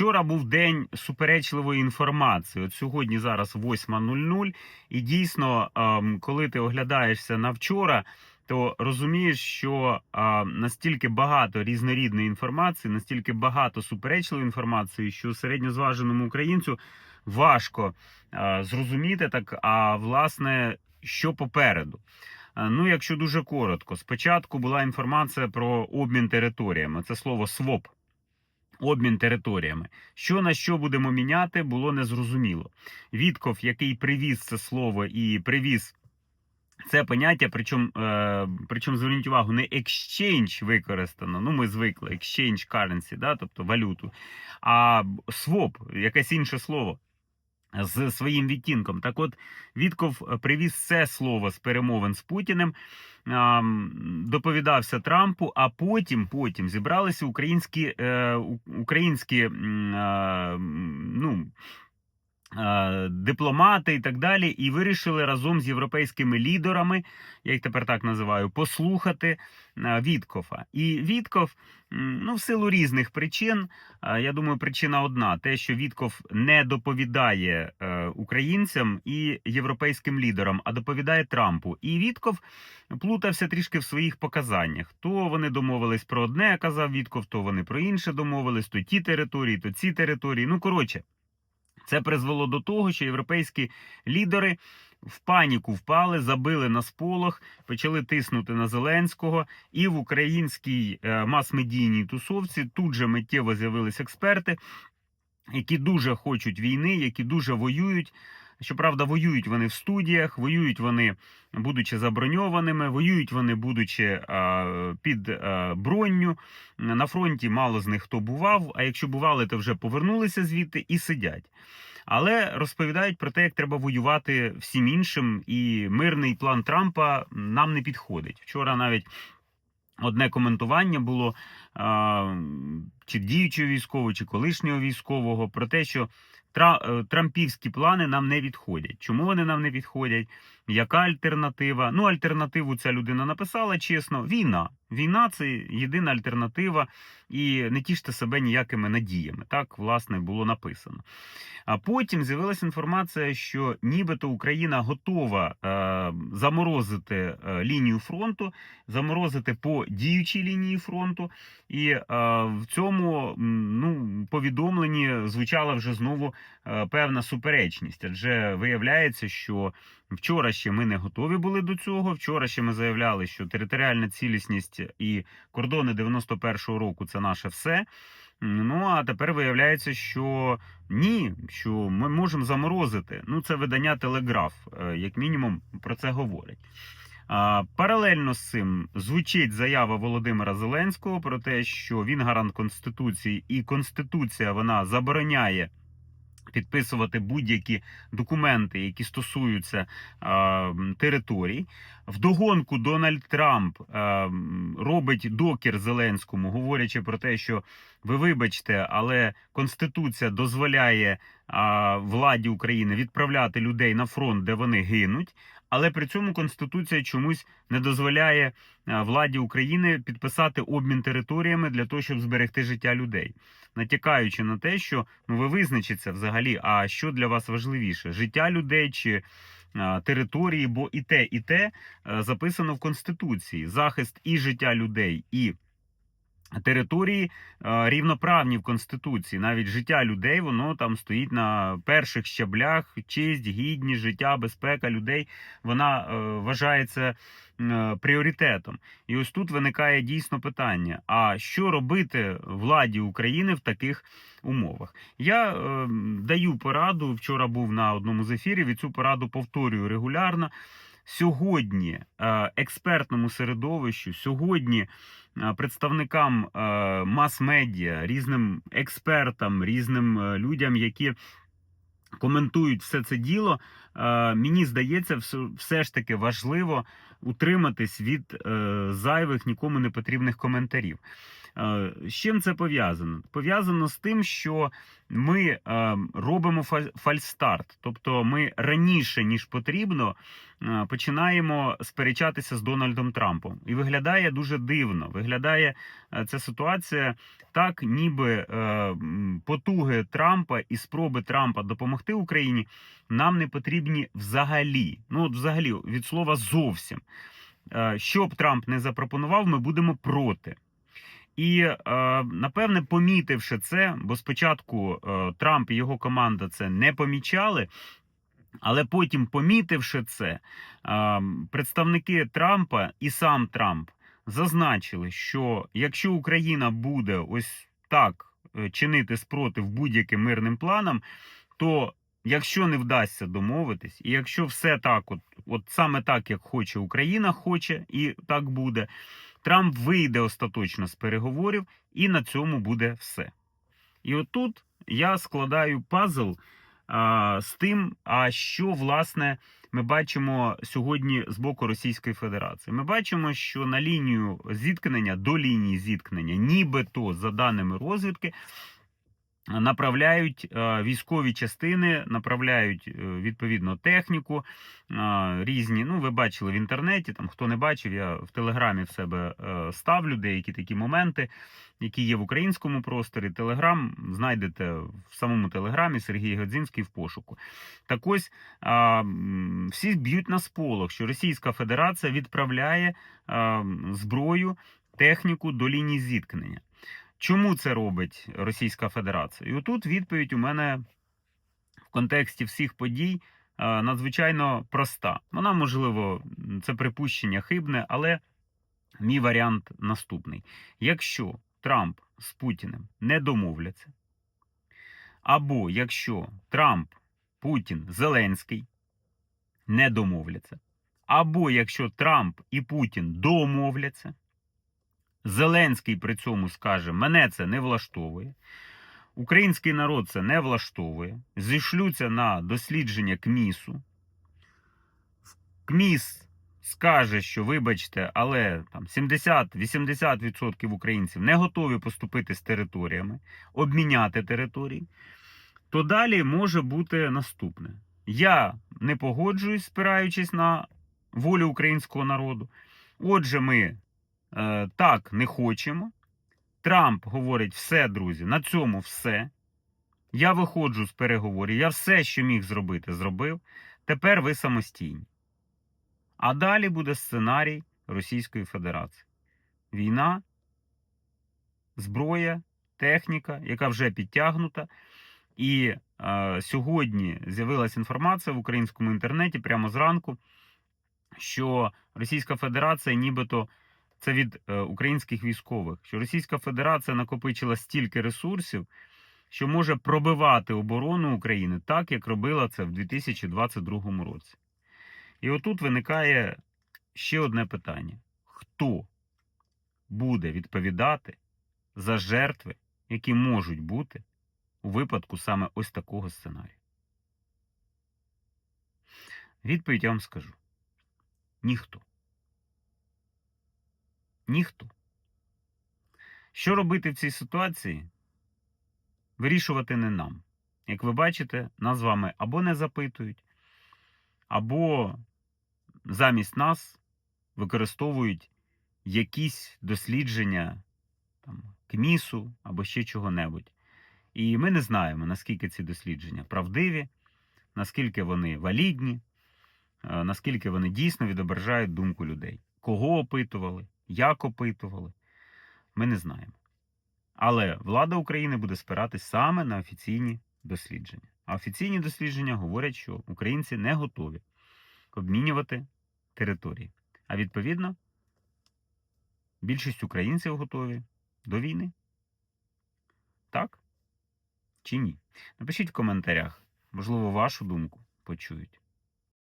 Вчора був день суперечливої інформації. От сьогодні зараз 8.00, і дійсно, ем, коли ти оглядаєшся на вчора, то розумієш, що настільки багато різнорідної інформації, настільки багато суперечливої інформації, що середньозваженому українцю важко зрозуміти так, а власне, що попереду. Ну, якщо дуже коротко, спочатку була інформація про обмін територіями. Це слово СВОП. Обмін територіями. Що на що будемо міняти, було незрозуміло. Відков, який привіз це слово і привіз це поняття, причому, е, причому зверніть увагу, не exchange використано. Ну, ми звикли, exchange currency, да, тобто валюту, а swap, якесь інше слово. З своїм відтінком. Так от Вітков привіз це слово з перемовин з Путіним, доповідався Трампу, а потім, потім зібралися українські, е, українські м, ну, е, дипломати і так далі, і вирішили разом з європейськими лідерами, я їх тепер так називаю, послухати е, Віткофа. І Вітков, ну, в силу різних причин, е, я думаю, причина одна: те, що Вітков не доповідає е, українцям і європейським лідерам, а доповідає Трампу. І Вітков плутався трішки в своїх показаннях. То вони домовились про одне, казав Вітков, то вони про інше домовились, то ті території, то ці території. Ну, коротше. Це призвело до того, що європейські лідери в паніку впали, забили на сполох, почали тиснути на Зеленського, і в українській е, мас-медійній тусовці тут же миттєво з'явились експерти, які дуже хочуть війни, які дуже воюють. Щоправда, воюють вони в студіях, воюють вони, будучи заброньованими, воюють вони, будучи під бронню. На фронті мало з них хто бував. А якщо бували, то вже повернулися звідти і сидять. Але розповідають про те, як треба воювати всім іншим, і мирний план Трампа нам не підходить. Вчора навіть одне коментування було чи діючого військового, чи колишнього військового про те, що трампівські плани нам не відходять. Чому вони нам не відходять? Яка альтернатива? Ну, альтернативу ця людина написала чесно: війна. Війна це єдина альтернатива, і не тіште себе ніякими надіями. Так, власне, було написано. А потім з'явилася інформація, що нібито Україна готова е, заморозити е, лінію фронту, заморозити по діючій лінії фронту, і е, в цьому ну, повідомленні звучала вже знову е, певна суперечність. Адже виявляється, що вчора ще ми не готові були до цього. Вчора ще ми заявляли, що територіальна цілісність і кордони 91-го року це наше все. Ну а тепер виявляється, що ні, що ми можемо заморозити. Ну, це видання Телеграф, е, як мінімум, про це говорять. Паралельно з цим звучить заява Володимира Зеленського про те, що він гарант Конституції, і Конституція вона забороняє підписувати будь-які документи, які стосуються е, територій. Вдогонку Дональд Трамп е, робить докір Зеленському, говорячи про те, що ви вибачте, але Конституція дозволяє е, владі України відправляти людей на фронт, де вони гинуть. Але при цьому Конституція чомусь не дозволяє владі України підписати обмін територіями для того, щоб зберегти життя людей, натякаючи на те, що ну ви визначиться взагалі, а що для вас важливіше: життя людей чи а, території, бо і те, і те е, записано в Конституції: захист і життя людей, і території е, рівноправні в Конституції. Навіть життя людей воно там стоїть на перших щаблях. Честь, гідність, життя, безпека людей вона е, вважається е, пріоритетом. І ось тут виникає дійсно питання: а що робити владі України в таких умовах? Я даю пораду. Вчора був на одному з ефірів, і цю пораду повторюю регулярно. Сьогодні е, експертному середовищу, сьогодні е, представникам е, мас-медіа, різним експертам, різним людям, які коментують все це діло, мені здається, все- ж таки важливо утриматись від зайвих нікому не потрібних коментарів. Е, З чим це пов'язано? Пов'язано з тим, що ми е, робимо фаль- фальстарт, тобто ми раніше ніж потрібно е, починаємо сперечатися з Дональдом Трампом. І виглядає дуже дивно. Виглядає ця ситуація так, ніби потуги Трампа і спроби Трампа допомогти Україні нам не потрібні взагалі. Ну от взагалі від слова зовсім. Що б Трамп не запропонував, ми будемо проти. І е, напевне, помітивши це, бо спочатку е, Трамп і його команда це не помічали. Але потім, помітивши це, е, представники Трампа і сам Трамп зазначили, що якщо Україна буде ось так чинити спротив будь-яким мирним планам, то якщо не вдасться домовитись, і якщо все так, от, от саме так, як хоче Україна, хоче, і так буде, Трамп вийде остаточно з переговорів, і на цьому буде все. І отут я складаю пазл а, з тим, а що власне ми бачимо сьогодні з боку Російської Федерації. Ми бачимо, що на лінію зіткнення до лінії зіткнення, нібито за даними розвідки, направляють е, військові частини, направляють е, відповідно техніку е, різні. Ну, ви бачили в інтернеті. Там хто не бачив, я в телеграмі в себе ставлю деякі такі моменти, які є в українському просторі. Телеграм знайдете в самому телеграмі Сергій Годзінський в пошуку. Так ось всі б'ють на сполох, що Російська Федерація відправляє зброю, техніку до лінії зіткнення. Чому це робить Російська Федерація? І отут відповідь у мене в контексті всіх подій е, надзвичайно проста. Вона, можливо, це припущення хибне, але мій варіант наступний: якщо Трамп з Путіним не домовляться, або якщо Трамп, Путін, Зеленський не домовляться, або якщо Трамп і Путін домовляться, Зеленський при цьому скаже: мене це не влаштовує. Український народ це не влаштовує. Зійшлються на дослідження КМІСу. КМІС скаже, що, вибачте, але там 70-80% українців не готові поступити з територіями, обміняти території. То далі може бути наступне. Я не погоджуюсь, спираючись на волю українського народу. Отже, ми так не хочемо. Трамп говорить: все, друзі, на цьому все. Я виходжу з переговорів, я все, що міг зробити, зробив. Тепер ви самостійні. А далі буде сценарій Російської Федерації: війна, зброя, техніка, яка вже підтягнута. І е, сьогодні з'явилася інформація в українському інтернеті прямо зранку, що Російська Федерація нібито це від е, українських військових, що Російська Федерація накопичила стільки ресурсів, що може пробивати оборону України так, як робила це в 2022 році. І отут виникає ще одне питання: хто буде відповідати за жертви, які можуть бути у випадку саме ось такого сценарію? Відповідь я вам скажу: ніхто. Ніхто. Що робити в цій ситуації? Вирішувати не нам. Як ви бачите, нас з вами або не запитують, або замість нас використовують якісь дослідження там, КМІСу або ще чого-небудь. І ми не знаємо, наскільки ці дослідження правдиві, наскільки вони валідні, е, наскільки вони дійсно відображають думку людей. Кого опитували, як опитували, ми не знаємо. Але влада України буде спиратись саме на офіційні дослідження. А офіційні дослідження говорять, що українці не готові обмінювати території. А відповідно, більшість українців готові до війни. Так? Чи ні? Напишіть в коментарях, можливо, вашу думку почують.